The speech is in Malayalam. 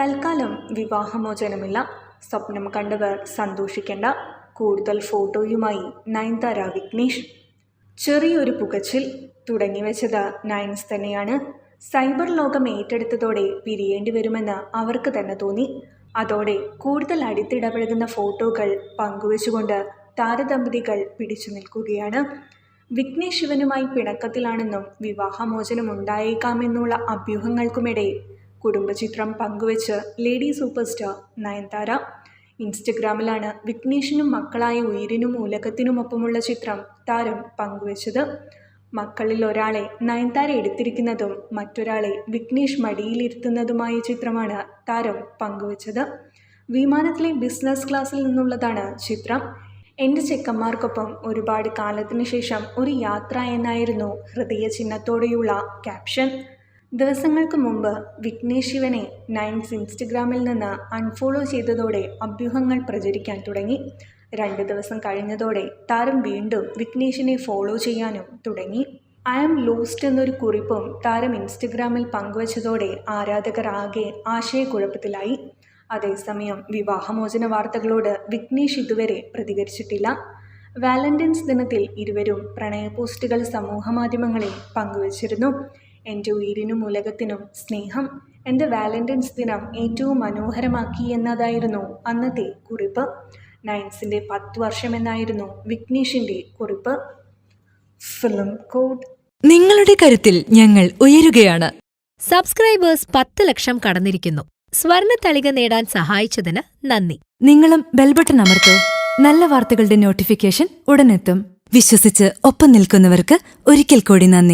തൽക്കാലം വിവാഹമോചനമില്ല. സ്വപ്നം കണ്ടവർ സന്തോഷിക്കേണ്ട. കൂടുതൽ ഫോട്ടോയുമായി നയൻതാര വിഘ്നേഷ്. ചെറിയൊരു പുകച്ചിൽ തുടങ്ങിവെച്ചത് നയൻസ് തന്നെയാണ്. സൈബർ ലോകം ഏറ്റെടുത്തതോടെ പിരിയേണ്ടി വരുമെന്ന് അവർക്ക് തന്നെ തോന്നി. അതോടെ കൂടുതൽ അടുത്തിടപഴകുന്ന ഫോട്ടോകൾ പങ്കുവച്ചുകൊണ്ട് താരദമ്പതികൾ പിടിച്ചു നിൽക്കുകയാണ്. വിഘ്നേഷ് ശിവനുമായി പിണക്കത്തിലാണെന്നും വിവാഹമോചനം ഉണ്ടായേക്കാമെന്നുള്ള അഭ്യൂഹങ്ങൾക്കുമിടെ കുടുംബചിത്രം പങ്കുവച്ച് ലേഡി സൂപ്പർ സ്റ്റാർ നയൻതാര. ഇൻസ്റ്റഗ്രാമിലാണ് വിഘ്നേഷിനും മക്കളായ ഉയിരിനും ഉലകത്തിനുമൊപ്പമുള്ള ചിത്രം താരം പങ്കുവച്ചത്. മക്കളിൽ ഒരാളെ നയൻതാര എടുത്തിരിക്കുന്നതും മറ്റൊരാളെ വിഘ്നേഷ് മടിയിലിരുത്തുന്നതുമായ ചിത്രമാണ് താരം പങ്കുവച്ചത്. വിമാനത്തിലെ ബിസിനസ് ക്ലാസ്സിൽ നിന്നുള്ളതാണ് ചിത്രം. എന്റെ ചെക്കന്മാർക്കൊപ്പം ഒരുപാട് കാലത്തിന് ശേഷം ഒരു യാത്ര എന്നായിരുന്നു ഹൃദയ ചിഹ്നത്തോടെയുള്ള ക്യാപ്ഷൻ. ദിവസങ്ങൾക്ക് മുമ്പ് വിഘ്നേഷ് ശിവനെ നയൻസ് ഇൻസ്റ്റഗ്രാമിൽ നിന്ന് അൺഫോളോ ചെയ്തതോടെ അഭ്യൂഹങ്ങൾ പ്രചരിക്കാൻ തുടങ്ങി. രണ്ട് ദിവസം കഴിഞ്ഞതോടെ താരം വീണ്ടും വിഘ്നേഷിനെ ഫോളോ ചെയ്യാനും തുടങ്ങി. ഐ എം ലോസ്റ്റ് എന്നൊരു കുറിപ്പും താരം ഇൻസ്റ്റഗ്രാമിൽ പങ്കുവച്ചതോടെ ആരാധകർ ആകെ ആശയക്കുഴപ്പത്തിലായി. അതേസമയം വിവാഹമോചന വാർത്തകളോട് വിഘ്നേഷ് ഇതുവരെ പ്രതികരിച്ചിട്ടില്ല. വാലന്റൈൻസ് ദിനത്തിൽ ഇരുവരും പ്രണയ പോസ്റ്റുകൾ സമൂഹമാധ്യമങ്ങളിൽ പങ്കുവച്ചിരുന്നു. എന്റെ ഉയിരിനും ഉലകത്തിനും സ്നേഹം എന്റെ വാലന്റൈൻസ് ദിനം ഏറ്റവും മനോഹരമാക്കി എന്നതായിരുന്നു അന്നത്തെ കുറിപ്പ്. നയൻസിന്റെ പത്ത് വർഷമെന്നായിരുന്നു വിഘ്നേഷിന്റെ കുറിപ്പ്. Film code. നിങ്ങളുടെ കരുത്തിൽ ഞങ്ങൾ ഉയരുകയാണ്. സബ്സ്ക്രൈബേഴ്സ് പത്ത് ലക്ഷം കടന്നിരിക്കുന്നു. സ്വർണ തളിക നേടാൻ സഹായിച്ചതിന് നന്ദി. നിങ്ങളും ബെൽബട്ടൺ അമർത്തോ. നല്ല വാർത്തകളുടെ നോട്ടിഫിക്കേഷൻ ഉടനെത്തും. വിശ്വസിച്ച് ഒപ്പം നിൽക്കുന്നവർക്ക് ഒരിക്കൽ കൂടി നന്ദി.